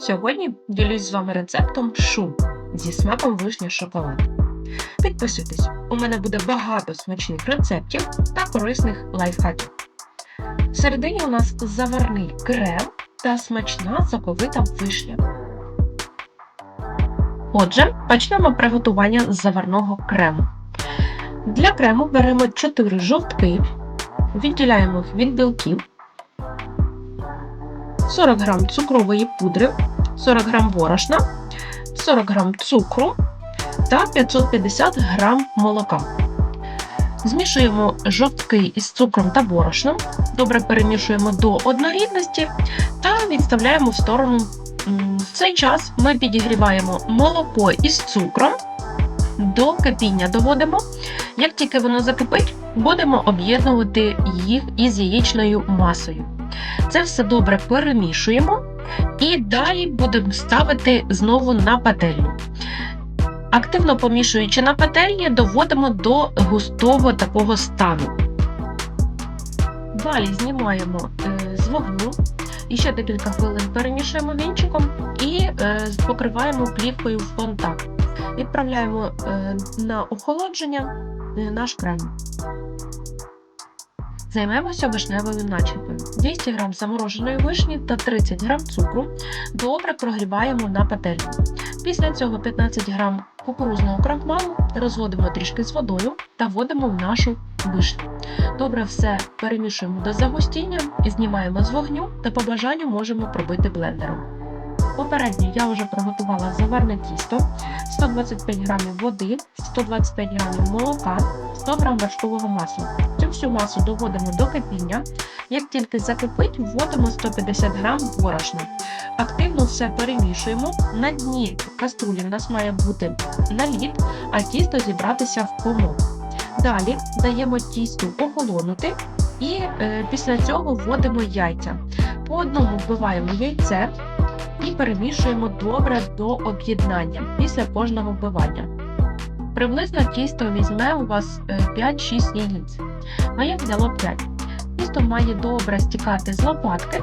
Сьогодні ділюсь з вами рецептом шу зі смаком вишня шоколад. Підписуйтесь, у мене буде багато смачних рецептів та корисних лайфхаків. Всередині у нас заварний крем та смачна соковита вишня. Отже, почнемо приготування заварного крему. Для крему беремо 4 жовтки, відділяємо їх від білків, 40 г цукрової пудри, 40 г борошна, 40 г цукру та 550 г молока. Змішуємо жовтки із цукром та борошном, добре перемішуємо до однорідності та відставляємо в сторону. В цей час ми підігріваємо молоко із цукром, до кипіння доводимо. Як тільки воно закипить, будемо об'єднувати їх із яєчною масою. Це все добре перемішуємо і далі будемо ставити знову на пательню. Активно помішуючи на пательні, доводимо до густого такого стану. Далі знімаємо е, з вогню і ще декілька хвилин перемішуємо вінчиком і е, покриваємо плівкою в контакт. Відправляємо е, на охолодження наш крем. Займемося вишневою начинкою. 200 г замороженої вишні та 30 г цукру добре прогріваємо на пательні. Після цього 15 г кукурузного крахмалу розводимо трішки з водою та вводимо в нашу вишню. Добре все перемішуємо до загустіння знімаємо з вогню та по бажанню можемо пробити блендером. Попередньо я вже приготувала заварне тісто, 125 г води, 125 г молока, 100 г вершкового масла. Цю всю масу доводимо до кипіння. Як тільки закипить, вводимо 150 г борошна. Активно все перемішуємо. На дні каструлі в нас має бути наліт, а тісто зібратися в комок. Далі даємо тісту охолонути і е, після цього вводимо яйця. По одному вбиваємо яйце перемішуємо добре до об'єднання після кожного вбивання. Приблизно тісто візьме у вас е, 5-6 яєць. Моє взяло 5. Тісто має добре стікати з лопатки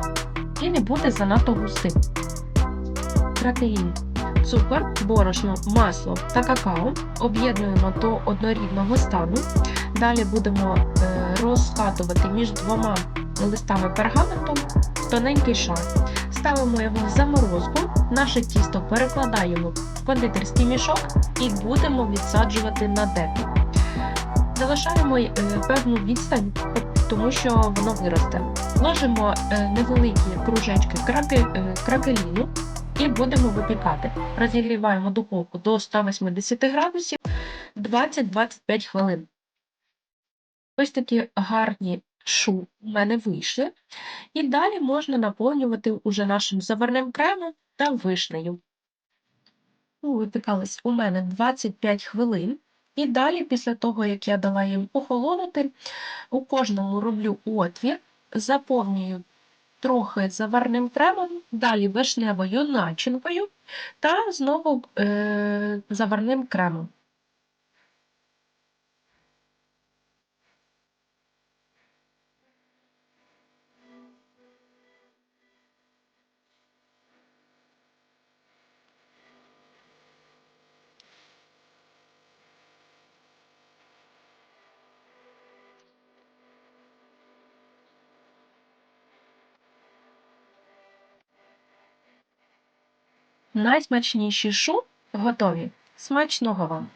і не буде занадто густим. Протеїн. Цукор, борошно, масло та какао об'єднуємо до однорідного стану. Далі будемо е, розкатувати між двома листами пергаменту тоненький шар. Ставимо його в заморозку, наше тісто перекладаємо в кондитерський мішок і будемо відсаджувати на деко. Залишаємо е, певну відстань, тому що воно виросте. Ложимо е, невеликі кружечки е, кракеліну і будемо випікати. Розігріваємо духовку до 180 градусів 20-25 хвилин. Ось такі гарні шу у мене вийшли. І далі можна наповнювати уже нашим заварним кремом та вишнею. Ну, Випікались у мене 25 хвилин. І далі, після того, як я дала їм охолонути, у кожному роблю отвір, заповнюю трохи заварним кремом, далі вишневою начинкою та знову е- заварним кремом. Найсмачніші шу готові. Смачного вам!